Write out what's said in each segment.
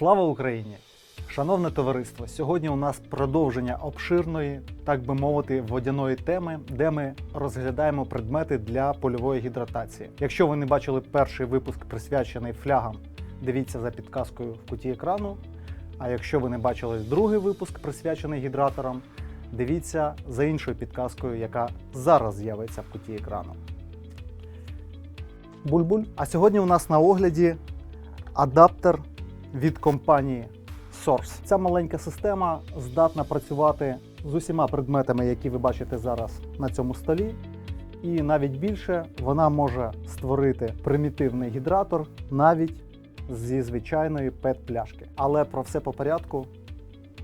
Слава Україні! Шановне товариство, сьогодні у нас продовження обширної, так би мовити, водяної теми, де ми розглядаємо предмети для польової гідратації. Якщо ви не бачили перший випуск присвячений флягам, дивіться за підказкою в куті екрану. А якщо ви не бачили другий випуск, присвячений гідраторам, дивіться за іншою підказкою, яка зараз з'явиться в куті екрану. Буль-буль. А сьогодні у нас на огляді адаптер від компанії Source. Ця маленька система здатна працювати з усіма предметами, які ви бачите зараз на цьому столі. І навіть більше вона може створити примітивний гідратор навіть зі звичайної пет-пляшки. Але про все по порядку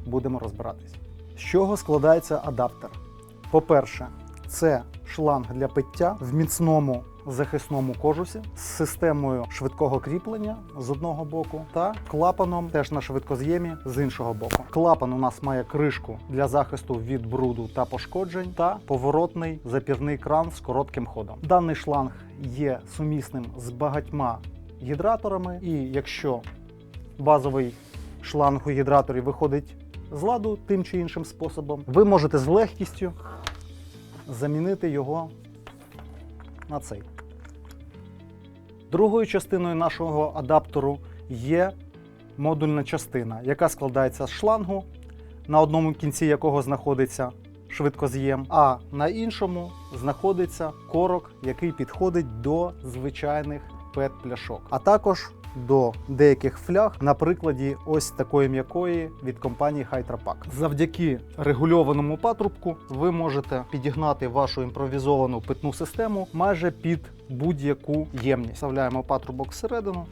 будемо розбиратись. З чого складається адаптер? По-перше, це шланг для пиття в міцному захисному кожусі з системою швидкого кріплення з одного боку та клапаном теж на швидкоз'ємі з іншого боку. Клапан у нас має кришку для захисту від бруду та пошкоджень та поворотний запірний кран з коротким ходом. Даний шланг є сумісним з багатьма гідраторами, і якщо базовий шланг у гідраторі виходить з ладу тим чи іншим способом, ви можете з легкістю замінити його на цей. Другою частиною нашого адаптеру є модульна частина, яка складається з шлангу, на одному кінці якого знаходиться швидкоз'єм, а на іншому знаходиться корок, який підходить до звичайних пет-пляшок, а також до деяких фляг на прикладі ось такої м'якої від компанії Pack. Завдяки регульованому патрубку ви можете підігнати вашу імпровізовану питну систему майже під будь-яку ємність. Вставляємо патрубок всередину,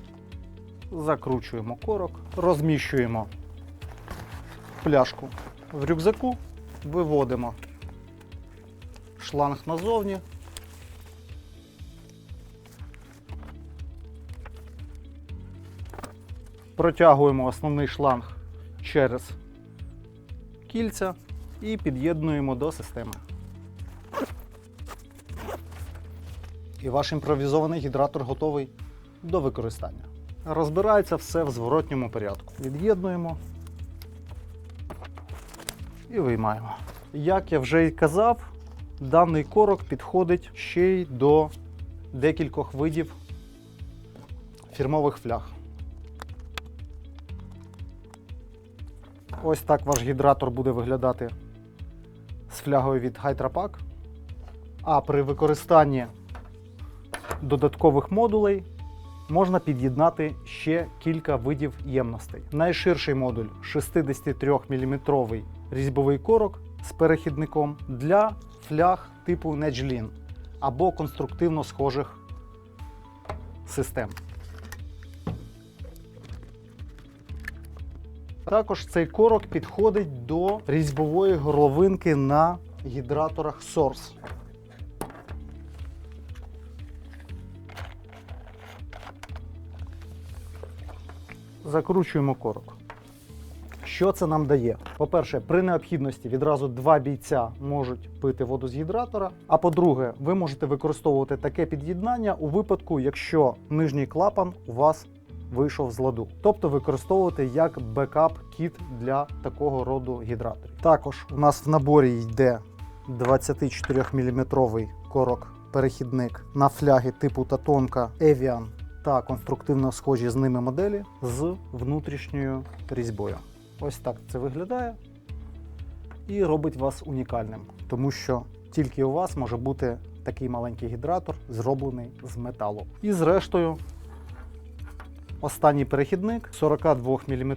закручуємо корок, розміщуємо пляшку в рюкзаку, виводимо шланг назовні. Протягуємо основний шланг через кільця і під'єднуємо до системи. І ваш імпровізований гідратор готовий до використання. Розбирається все в зворотньому порядку. Від'єднуємо і виймаємо. Як я вже й казав, даний корок підходить ще й до декількох видів фірмових фляг. Ось так ваш гідратор буде виглядати з флягою від Hydra Pack. А при використанні додаткових модулей можна під'єднати ще кілька видів ємностей. Найширший модуль 63 мм різьбовий корок з перехідником для фляг типу Nedgelin або конструктивно схожих систем. Також цей корок підходить до різьбової горловинки на гідраторах Source. Закручуємо корок. Що це нам дає? По-перше, при необхідності відразу два бійця можуть пити воду з гідратора. А по-друге, ви можете використовувати таке під'єднання у випадку, якщо нижній клапан у вас вийшов з ладу. Тобто використовувати як бекап-кіт для такого роду гідраторів. Також у нас в наборі йде 24 мм корок перехідник на фляги типу Татонка Evian та конструктивно схожі з ними моделі з внутрішньою різьбою. Ось так це виглядає і робить вас унікальним, тому що тільки у вас може бути такий маленький гідратор, зроблений з металу. І зрештою, Останній перехідник 42 мм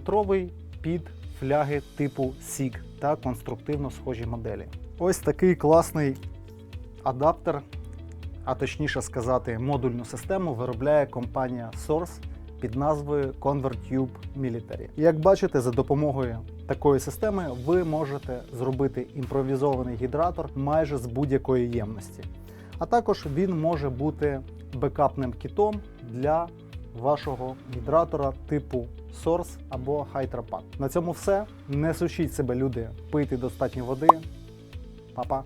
під фляги типу SIG та конструктивно схожі моделі. Ось такий класний адаптер, а точніше сказати, модульну систему виробляє компанія Source під назвою ConvertTube Military. Як бачите, за допомогою такої системи ви можете зробити імпровізований гідратор майже з будь-якої ємності. А також він може бути бекапним кітом для вашого гідратора типу Source або Hydropack. На цьому все. Не сушіть себе, люди, пийте достатньо води. Па-па!